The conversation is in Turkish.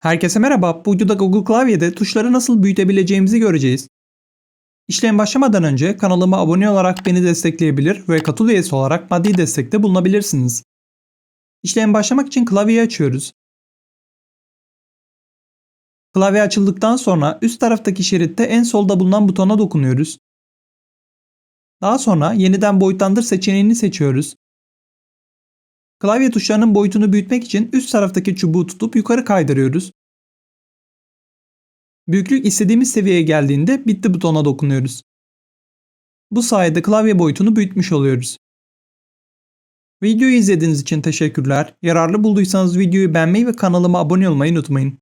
Herkese merhaba. Bu videoda Google Klavye'de tuşları nasıl büyütebileceğimizi göreceğiz. İşlem başlamadan önce kanalıma abone olarak beni destekleyebilir ve katıl üyesi olarak maddi destekte bulunabilirsiniz. İşlem başlamak için klavyeyi açıyoruz. Klavye açıldıktan sonra üst taraftaki şeritte en solda bulunan butona dokunuyoruz. Daha sonra yeniden boyutlandır seçeneğini seçiyoruz. Klavye tuşlarının boyutunu büyütmek için üst taraftaki çubuğu tutup yukarı kaydırıyoruz. Büyüklük istediğimiz seviyeye geldiğinde bitti butona dokunuyoruz. Bu sayede klavye boyutunu büyütmüş oluyoruz. Videoyu izlediğiniz için teşekkürler. Yararlı bulduysanız videoyu beğenmeyi ve kanalıma abone olmayı unutmayın.